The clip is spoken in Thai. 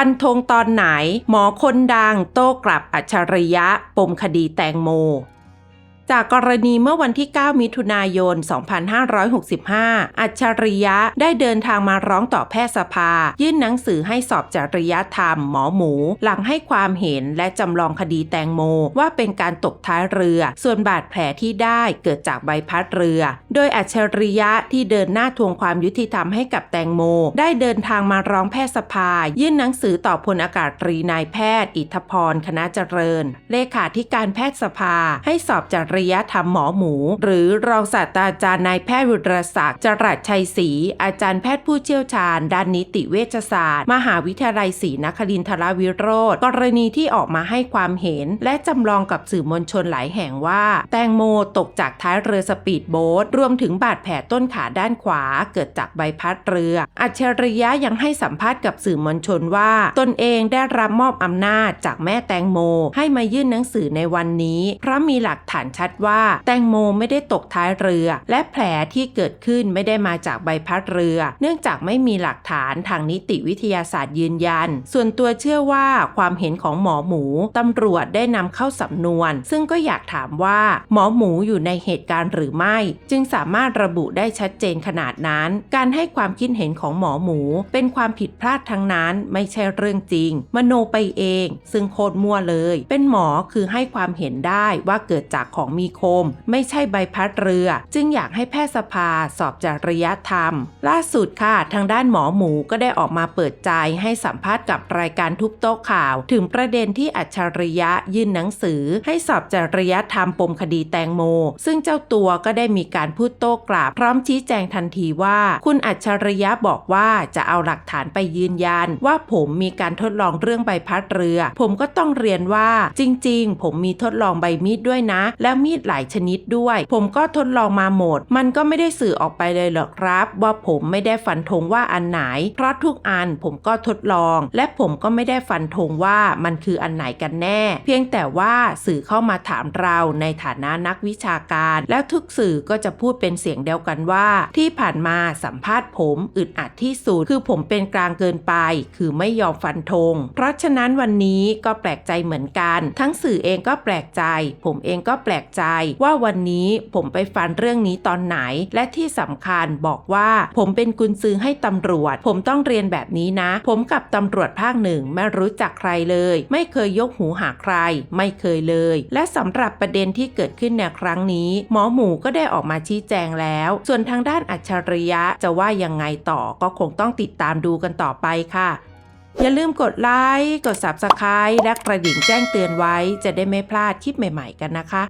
ฟันธงตอนไหน หมอคนดังโต้กลับอัจฉริยะปมคดีแตงโม จากกรณีเมื่อวันที่ 9 มิถุนายน 2565 อัจฉริยะได้เดินทางมาร้องต่อแพทยสภา ยื่นหนังสือให้สอบจริยธรรม หมอหมู หลังให้ความเห็นและจำลองคดีแตงโม ว่าเป็นการตกท้ายเรือ ส่วนบาดแผลที่ได้เกิดจากใบพัดเรือ โดยอัจฉริยะที่เดินหน้าทวงความยุติธรรมให้กับแตงโม ได้เดินทางมาร้องแพทยสภา ยื่นหนังสือต่อพลอากาศตรีนายแพทย์ อิทธพร คณะเจริญ เลขาธิการแพทยสภา ให้สอบจริยธรรมหมอหมู หรือรองศาสตราจารย์นายแพทย์วิรศักดิ์จรัสชัยศรีอาจารย์แพทย์ผู้เชี่ยวชาญ ด้านนิติเวชศาสตร์ มหาวิทยาลัยศรีนครินทรวิโรธกรณีที่ออกมาให้ความเห็น และจำลองกับสื่อมวลชนหลายแห่งว่า แตงโมตกจากท้ายเรือสปีดโบ๊ทรวมถึงบาดแผลต้นขาด้านขวา เกิดจากใบพัดเรือ อัจฉริยะยังให้สัมภาษณ์กับสื่อมวลชนว่า ตนเองได้รับมอบอำนาจจากแม่แตงโม ให้มายื่นหนังสือในวันนี้เพราะมีหลักฐานชัดว่าแตงโมไม่ได้ตกท้ายเรือ และแผลที่เกิดขึ้นไม่ได้มาจากใบพัดเรือ เนื่องจากไม่มีหลักฐานทางนิติวิทยาศาสตร์ยืนยัน ส่วนตัวเชื่อว่าความเห็นของหมอหมูตำรวจได้นำเข้าสำนวน ซึ่งก็อยากถามว่า หมอหมูอยู่ในเหตุการณ์หรือไม่ จึงสามารถระบุได้ชัดเจนขนาดนั้น การให้ความคิดเห็นของหมอหมู เป็นความผิดพลาดทั้งนั้นไม่ใช่เรื่องจริง มโนไปเอง ซึ่งโคตรมั่วเลย เป็นหมอคือให้ความเห็นได้ว่าเกิดจากของมีคม ไม่ใช่ใบพัดเรือ จึงอยากให้แพทยสภาสอบจริยธรรม ล่าสุดค่ะ ทางด้านหมอหมูก็ได้ออกมาเปิดใจให้สัมภาษณ์กับรายการทุกโต๊ะข่าว ถึงประเด็นที่อัจฉริยะยื่นหนังสือ ให้สอบจริยธรรมปมคดีแตงโม ซึ่งเจ้าตัวก็ได้มีการพูดโต้กลับ พร้อมชี้แจงทันทีว่า คุณอัจฉริยะบอกว่าจะเอาหลักฐานไปยืนยัน ว่าผมมีการทดลองเรื่องใบพัดเรือ ผมก็ต้องเรียนว่าจริง ๆ ผมมีทดลองใบมีดด้วยนะ แล้วมีดหลายชนิดด้วย ผมก็ทดลองมาหมด มันก็ไม่ได้สื่อออกไปเลยหรอกครับ ว่าผมไม่ได้ฟันธงว่าอันไหน เพราะทุกอันผมก็ทดลอง และผมก็ไม่ได้ฟันธงว่ามันคืออันไหนกันแน่ เพียงแต่ว่าสื่อเข้ามาถามเราในฐานะนักวิชาการ แล้วทุกสื่อก็จะพูดเป็นเสียงเดียวกันว่า ที่ผ่านมาสัมภาษณ์ผมอึดอัดที่สุดคือผมเป็นกลางเกินไป คือไม่ยอมฟันธง เพราะฉะนั้นวันนี้ก็แปลกใจเหมือนกัน ทั้งสื่อเองก็แปลกใจ ผมเองก็แปลกใจว่าวันนี้ผมไปฟันเรื่องนี้ตอนไหน และที่สำคัญบอกว่าผมเป็นกุญซือให้ตำรวจ ผมต้องเรียนแบบนี้นะ ผมกับตำรวจภาคหนึ่งไม่รู้จักใครเลย ไม่เคยยกหูหาใคร ไม่เคยเลย และสำหรับประเด็นที่เกิดขึ้นในครั้งนี้ หมอหมูก็ได้ออกมาชี้แจงแล้ว ส่วนทางด้านอัจฉริยะจะว่ายังไงต่อก็คงต้องติดตามดูกันต่อไปค่ะอย่าลืมกดไลค์ กด Subscribe และกระดิ่งแจ้งเตือนไว้ จะได้ไม่พลาดคลิปใหม่ ๆ กันนะคะ